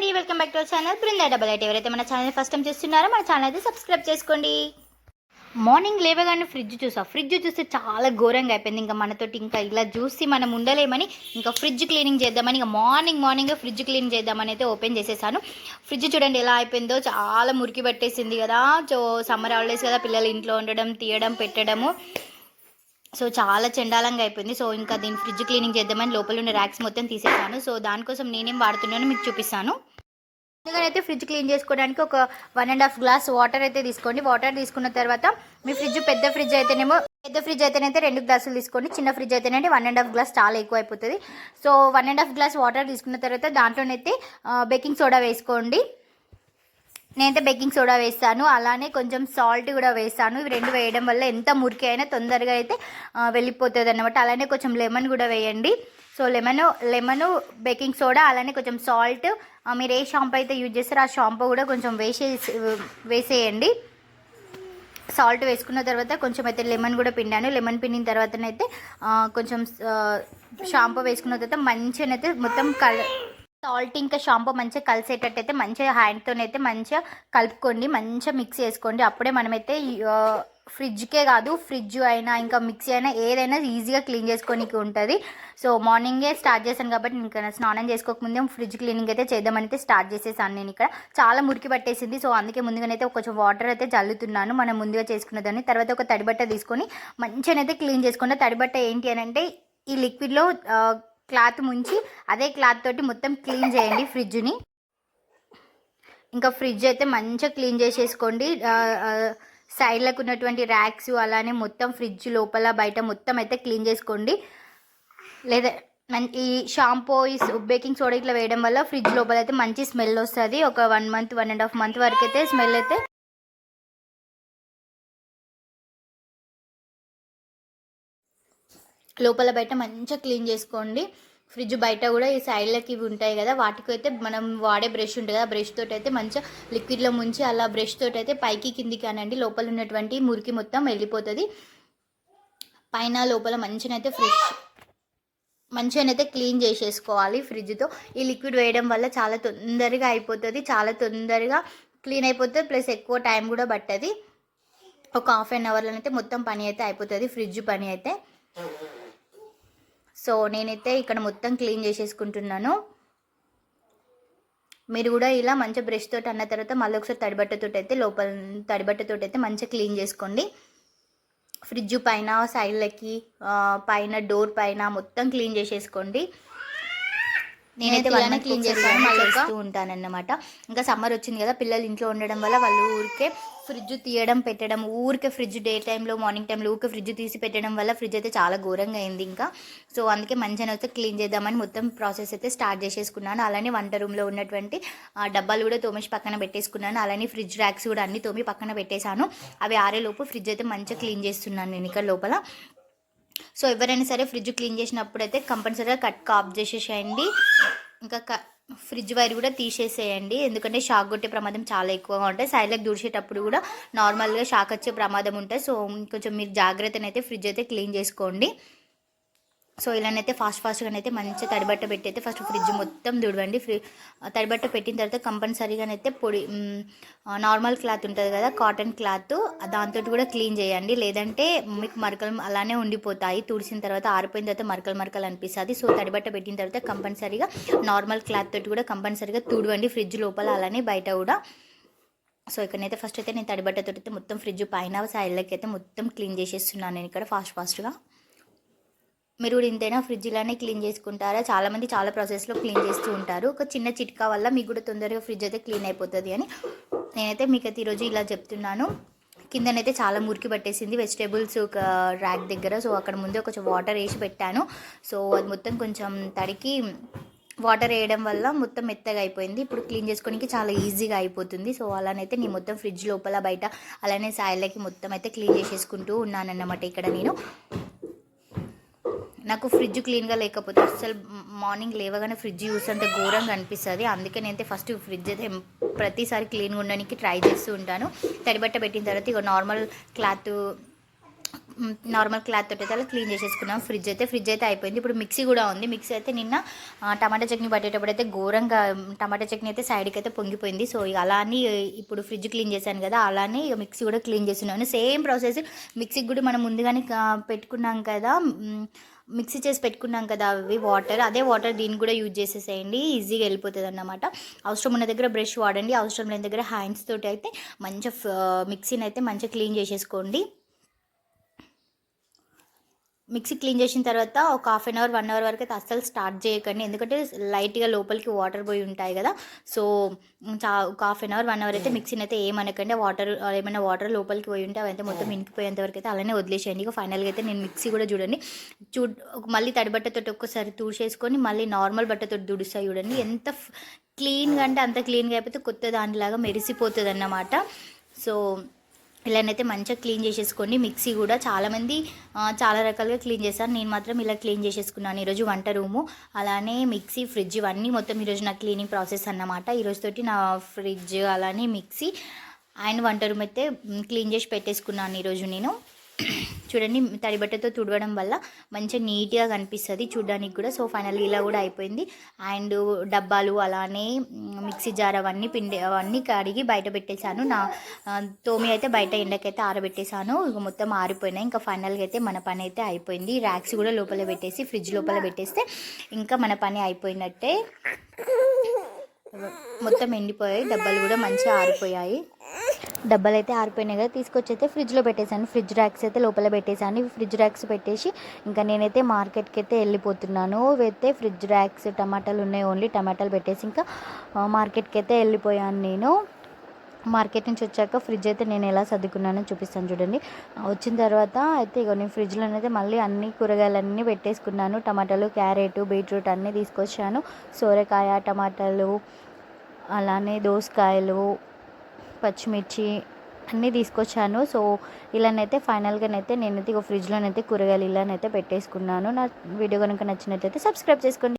అండి. Welcome back to channel Brinda double eight ఎవరైతే మన ఛానల్ ఫస్ట్ టైం చూస్తున్నారో మన ఛానల్ అయితే సబ్స్క్రైబ్ చేసుకోండి. మార్నింగ్ లేవగానే ఫ్రిడ్జ్ చూసా. ఫ్రిడ్జ్ చూస్తే చాలా ఘోరంగా అయిపోయింది. ఇంకా మనతోటి ఇంకా ఇలా చూసి మనం ఉండలేమని ఇంకా ఫ్రిడ్జ్ క్లీనింగ్ చేద్దామని ఇంకా మార్నింగ్ మార్నింగ్ ఫ్రిడ్జ్ క్లీన్ చేద్దామని అయితే ఓపెన్ చేసేసాను. ఫ్రిడ్జ్ చూడండి ఎలా అయిపోయిందో చాలా మురికి పట్టేసింది కదా. సో సమ్మర్ హాలిడేస్ కదా పిల్లలు ఇంట్లో ఉండడం తీయడం పెట్టడము. సో చాలా చెండాలంగా అయిపోయింది. సో ఇంకా దీని ఫ్రిడ్జ్ క్లీనింగ్ చేద్దామని లోపల ఉన్న ర్యాక్స్ మొత్తం తీసేసాను. సో దానికోసం నేనేం వాడుతున్నానో మీకు చూపిస్తాను. ముందుగా అయితే ఫ్రిడ్జ్ క్లీన్ చేసుకోవడానికి ఒక one and half glass water అయితే తీసుకోండి. వాటర్ తీసుకున్న తర్వాత మీ ఫ్రిడ్జ్ పెద్ద ఫ్రిడ్జ్ అయితేనేమో పెద్ద ఫ్రిడ్జ్ అయితేనైతే రెండు గ్లాసులు తీసుకోండి. చిన్న ఫ్రిడ్జ్ అయితేనంటే వన్ అండ్ హాఫ్ గ్లాస్ చాలా ఎక్కువ అయిపోతుంది. So one and half glass water తీసుకున్న తర్వాత దాంట్లోనైతే బేకింగ్ సోడా వేసుకోండి. నేనైతే బేకింగ్ సోడా వేస్తాను అలానే కొంచెం సాల్ట్ కూడా వేస్తాను. ఇవి రెండు వేయడం వల్ల ఎంత మురికి అయినా తొందరగా అయితే వెళ్ళిపోతుంది అనమాట అలానే కొంచెం లెమన్ కూడా వేయండి. So lemon lemon baking soda అలానే కొంచెం సాల్ట్ మీరు ఏ షాంపూ అయితే యూజ్ చేస్తారో ఆ షాంపూ కూడా కొంచెం వేసే వేసేయండి. సాల్ట్ వేసుకున్న తర్వాత కొంచెం అయితే లెమన్ కూడా పిండాను. లెమన్ పిండిన తర్వాతనైతే కొంచెం షాంపూ వేసుకున్న తర్వాత మంచిగానైతే మొత్తం కల సాల్ట్ ఇంకా షాంపూ మంచిగా కలిసేటట్టయితే మంచిగా హ్యాండ్తోనైతే మంచిగా కలుపుకోండి మంచిగా మిక్స్ చేసుకోండి. అప్పుడే మనమైతే ఫ్రిడ్జ్కే కాదు ఫ్రిడ్జ్ అయినా ఇంకా మిక్సీ అయినా ఏదైనా ఈజీగా క్లీన్ చేసుకోనికి ఉంటుంది. సో మార్నింగే స్టార్ట్ చేశాను కాబట్టి ఇంకా స్నానం చేసుకోకముందే ఫ్రిడ్జ్ క్లీనింగ్ అయితే చేద్దామని అయితే స్టార్ట్ చేసేసాను నేను ఇక్కడ. చాలా మురికి పట్టేసింది సో అందుకే ముందుగానైతే కొంచెం వాటర్ అయితే చల్లుతున్నాను మనం ముందుగా చేసుకున్నదాన్ని తర్వాత ఒక తడిబట్ట తీసుకొని మంచిగానైతే క్లీన్ చేసుకున్న తడిబట్ట ఏంటి అని అంటే ఈ లిక్విడ్లో క్లాత్ ముంచి అదే క్లాత్ తోటి మొత్తం క్లీన్ చేయండి ఫ్రిడ్జ్ని. ఇంకా ఫ్రిడ్జ్ అయితే మంచిగా క్లీన్ చేసేసుకోండి. సైడ్లకు ఉన్నటువంటి ర్యాక్స్ అలానే మొత్తం ఫ్రిడ్జ్ లోపల బయట మొత్తం అయితే క్లీన్ చేసుకోండి. లేదా ఈ షాంపూ ఈ బేకింగ్ సోడా ఇట్లా వేయడం వల్ల ఫ్రిడ్జ్ లోపల అయితే మంచి స్మెల్ వస్తుంది. ఒక one month one and half month వరకు అయితే స్మెల్ అయితే లోపల బయట మంచిగా క్లీన్ చేసుకోండి. ఫ్రిడ్జ్ బయట కూడా ఈ సైడ్లకి ఇవి ఉంటాయి కదా వాటికి అయితే మనం వాడే బ్రష్ ఉంటుంది కదా బ్రష్ తోటి అయితే మంచిగా లిక్విడ్లో ముంచి అలా బ్రష్ తోటి అయితే పైకి కిందికి అనండి. లోపల ఉన్నటువంటి మురికి మొత్తం వెళ్ళిపోతుంది. పైన లోపల మంచినైతే ఫ్రెష్ మంచిగానైతే క్లీన్ చేసేసుకోవాలి ఫ్రిడ్జ్తో. ఈ లిక్విడ్ వేయడం వల్ల చాలా తొందరగా అయిపోతుంది చాలా తొందరగా క్లీన్ అయిపోతుంది ప్లస్ ఎక్కువ టైం కూడా పట్టది. ఒక హాఫ్ అన్ అవర్లోనైతే మొత్తం పని అయితే అయిపోతుంది ఫ్రిడ్జ్ పని అయితే. సో నేనైతే ఇక్కడ మొత్తం క్లీన్ చేసేసుకుంటున్నాను. మీరు కూడా ఇలా మంచి బ్రష్ తోటి అన్న తర్వాత మళ్ళీ ఒకసారి తడిబట్టతో అయితే లోపల తడిబట్టతో అయితే మంచిగా క్లీన్ చేసుకోండి. ఫ్రిడ్జ్ పైన సైడ్లకి పైన డోర్ పైన మొత్తం క్లీన్ చేసేసుకోండి. నేనైతే ఇలానే క్లీన్ చేస్తాను మళ్ళీ చేస్తూ ఉంటానన్నమాట. ఇంకా సమ్మర్ వచ్చింది కదా పిల్లలు ఇంట్లో ఉండడం వల్ల వాళ్ళు ఊరికే ఫ్రిడ్జ్ తీయడం పెట్టడం ఊరికే ఫ్రిడ్జ్ డే టైంలో మార్నింగ్ టైంలో ఊరికే ఫ్రిడ్జ్ తీసి పెట్టడం వల్ల ఫ్రిడ్జ్ అయితే చాలా ఘోరంగా అయింది ఇంకా. సో అందుకే మంచిగా అయితే క్లీన్ చేద్దామని మొత్తం ప్రాసెస్ అయితే స్టార్ట్ చేసేసుకున్నాను. అలానే వంట రూమ్లో ఉన్నటువంటి ఆ, డబ్బాలు కూడా తోమేసి పక్కన పెట్టేసుకున్నాను. అలానే ఫ్రిడ్జ్ ర్యాక్స్ కూడా అన్ని తోమి పక్కన పెట్టేశాను. అవి ఆరేలోపు ఫ్రిడ్జ్ అయితే మంచిగా క్లీన్ చేస్తున్నాను నేను ఇక్కడ లోపల. సో ఎవరైనా సరే ఫ్రిడ్జ్ క్లీన్ చేసినప్పుడు అయితే కంపల్సరీగా కట్ ఆఫ్ చేసేసేయండి. ఇంకా క ఫ్రిడ్జ్ వైర్ కూడా తీసేసేయండి. ఎందుకంటే షాక్ కొట్టే ప్రమాదం చాలా ఎక్కువగా ఉంటాయి. సైడ్లకు దూర్చేటప్పుడు కూడా నార్మల్గా షాక్ వచ్చే ప్రమాదం ఉంటుంది సో కొంచెం మీరు జాగ్రత్తనైతే ఫ్రిడ్జ్ అయితే క్లీన్ చేసుకోండి. సో ఇలానైతే ఫాస్ట్ ఫాస్ట్గానైతే మంచిగా తడిబట్ట పెట్టి అయితే ఫస్ట్ ఫ్రిడ్జ్ మొత్తం తుడవండి ఫ్రి తడిబట్ట పెట్టిన తర్వాత కంపల్సరీగానైతే పొడి నార్మల్ క్లాత్ ఉంటుంది కదా కాటన్ క్లాత్ దాంతో కూడా క్లీన్ చేయండి. లేదంటే మీకు మరకలు అలానే ఉండిపోతాయి. తుడిసిన తర్వాత ఆరిపోయిన తర్వాత మరకలు మరకలు అనిపిస్తుంది. సో తడిబట్ట పెట్టిన తర్వాత కంపల్సరీగా నార్మల్ క్లాత్ తోటి కూడా కంపల్సరీగా తుడవండి. ఫ్రిడ్జ్ లోపల అలానే బయట కూడా. సో ఇక్కడనైతే ఫస్ట్ అయితే నేను తడిబట్టతో అయితే మొత్తం ఫ్రిడ్జ్ పైన సైడ్లకి అయితే మొత్తం క్లీన్ చేసేస్తున్నాను నేను ఇక్కడ ఫాస్ట్ ఫాస్ట్గా మీరు కూడా ఇంతైనా ఫ్రిడ్జ్ ఇలానే క్లీన్ చేసుకుంటారా? చాలామంది చాలా ప్రాసెస్లో క్లీన్ చేస్తూ ఉంటారు. ఒక చిన్న చిట్కా వల్ల మీకు కూడా తొందరగా ఫ్రిడ్జ్ అయితే క్లీన్ అయిపోతుంది అని నేనైతే మీకు అయితే ఈరోజు ఇలా చెప్తున్నాను. కిందనైతే చాలా మురికి పట్టేసింది. వెజిటేబుల్స్ ఒక ర్యాక్ దగ్గర. సో అక్కడ ముందే కొంచెం వాటర్ వేసి పెట్టాను. సో అది మొత్తం కొంచెం తడికి వాటర్ వేయడం వల్ల మొత్తం మెత్తగా అయిపోయింది. ఇప్పుడు క్లీన్ చేసుకోనికి చాలా ఈజీగా అయిపోతుంది. సో అలానైతే నేను మొత్తం ఫ్రిడ్జ్ లోపల బయట అలానే సాయిలకి మొత్తం అయితే క్లీన్ చేసేసుకుంటూ ఉన్నానన్నమాట ఇక్కడ నేను. నాకు ఫ్రిడ్జ్ క్లీన్గా లేకపోతే అసలు మార్నింగ్ లేవగానే ఫ్రిడ్జ్ యూస్ అంత ఘోరంగా అనిపిస్తుంది. అందుకే నేనైతే ఫస్ట్ ఫ్రిడ్జ్ అయితే ప్రతిసారి క్లీన్గా ఉండడానికి ట్రై చేస్తూ ఉంటాను. తడిబట్ట పెట్టిన తర్వాత ఇక నార్మల్ క్లాత్ నార్మల్ క్లాత్ తోటి అయితే అలా క్లీన్ చేసేసుకున్నాం. ఫ్రిడ్జ్ అయితే ఫ్రిడ్జ్ అయితే అయిపోయింది. ఇప్పుడు మిక్సీ కూడా ఉంది. మిక్సీ అయితే నిన్న టమాటా చట్నీ పట్టేటప్పుడు అయితే ఘోరంగా టమాటా చట్నీ అయితే సైడ్కి అయితే పొంగిపోయింది. సో ఇక అలా అని ఇప్పుడు ఫ్రిడ్జ్ క్లీన్ చేశాను కదా అలానే ఇక మిక్సీ కూడా క్లీన్ చేస్తున్నాను. సేమ్ ప్రాసెస్ మిక్సీకి కూడా మనం ముందుగానే పెట్టుకున్నాం కదా మిక్సీ చేసి పెట్టుకున్నాం కదా అవి వాటర్. అదే వాటర్ దీన్ని కూడా యూజ్ చేసేసేయండి. ఈజీగా వెళ్ళిపోతుంది అన్నమాట అవసరం ఉన్న దగ్గర బ్రష్ వాడండి. అవసరం లేని దగ్గర హ్యాండ్స్ తోటి అయితే మంచిగా మిక్సీని అయితే మంచిగా క్లీన్ చేసేసుకోండి. మిక్సీ క్లీన్ చేసిన తర్వాత ఒక half an hour one hour వరకు అయితే అస్సలు స్టార్ట్ చేయకండి. ఎందుకంటే లైట్గా లోపలికి వాటర్ పోయి ఉంటాయి కదా. సో చా ఒక half an hour one hour అయితే మిక్సీని అయితే ఏమనకండి వాటర్ ఏమైనా వాటర్ లోపలికి పోయి ఉంటే అవైతే మొత్తం ఇంకిపోయేంత వరకు అయితే అలానే వదిలేసేయండి. ఇక ఫైనల్గా అయితే నేను మిక్సీ కూడా చూడండి. చూ మళ్ళీ తడి బట్టతో ఒక్కసారి తూసేసుకొని మళ్ళీ నార్మల్ బట్టతో దుడుస్తాయి చూడండి. ఎంత క్లీన్గా అంటే అంత క్లీన్గా అయిపోతే కొత్త దానిలాగా మెరిసిపోతుంది అన్నమాట సో ఇలానైతే మంచిగా క్లీన్ చేసేసుకోండి. మిక్సీ కూడా చాలామంది చాలా రకాలుగా క్లీన్ చేస్తారు. నేను మాత్రం ఇలా క్లీన్ చేసేసుకున్నాను. ఈరోజు వంట రూము అలానే మిక్సీ ఫ్రిడ్జ్ ఇవన్నీ మొత్తం ఈరోజు నా క్లీనింగ్ ప్రాసెస్ అన్నమాట. ఈరోజు తోటి నా ఫ్రిడ్జ్ అలానే మిక్సీ అండ్ వంట రూమ్ అయితే క్లీన్ చేసి పెట్టేసుకున్నాను ఈరోజు నేను. చూడండి తడి బట్టతో తుడవడం వల్ల మంచిగా నీట్గా కనిపిస్తుంది చూడడానికి కూడా. సో ఫైనల్ ఇలా కూడా అయిపోయింది. అండ్ డబ్బాలు అలానే మిక్సీ జార్ అవన్నీ పిండి అవన్నీ కడిగి బయట పెట్టేశాను. నా తోమి అయితే బయట ఎండకైతే ఆరబెట్టేశాను. ఇక మొత్తం ఆరిపోయినాయి. ఇంకా ఫైనల్గా అయితే మన పని అయితే అయిపోయింది. ర్యాక్స్ కూడా లోపల పెట్టేసి ఫ్రిడ్జ్ లోపల పెట్టేస్తే ఇంకా మన పని అయిపోయినట్టే. మొత్తం ఎండిపోయాయి. డబ్బాలు కూడా మంచిగా ఆరిపోయాయి. డబ్బాలు అయితే ఆరిపోయినాయి కదా తీసుకొచ్చి అయితే ఫ్రిడ్జ్లో పెట్టేశాను. ఫ్రిడ్జ్ ర్యాక్స్ అయితే లోపల పెట్టేశాను. ఫ్రిడ్జ్ ర్యాక్స్ పెట్టేసి ఇంకా నేనైతే మార్కెట్కి అయితే వెళ్ళిపోతున్నాను. అయితే ఫ్రిడ్జ్ ర్యాక్స్ టమాటాలు ఉన్నాయి ఓన్లీ టమాటాలు పెట్టేసి ఇంకా మార్కెట్కి అయితే వెళ్ళిపోయాను నేను. మార్కెట్ నుంచి వచ్చాక ఫ్రిడ్జ్ అయితే నేను ఎలా సర్దుకున్నానో చూపిస్తాను చూడండి. వచ్చిన తర్వాత అయితే ఇగో నేను ఫ్రిడ్జ్లో అయితే మళ్ళీ అన్ని కూరగాయలన్నీ పెట్టేసుకున్నాను. టమాటాలు క్యారెట్ బీట్రూట్ అన్నీ తీసుకొచ్చాను. సోరకాయ టమాటాలు అలానే దోసకాయలు పచ్చిమిర్చి అన్నీ తీసుకొచ్చాను. సో ఇలానైతే ఫైనల్గానైతే నేనైతే ఇక ఫ్రిడ్జ్లోనైతే కూరగాయలు ఇలానైతే పెట్టేసుకున్నాను. నా వీడియో కనుక నచ్చినట్లయితే సబ్స్క్రైబ్ చేసుకోండి.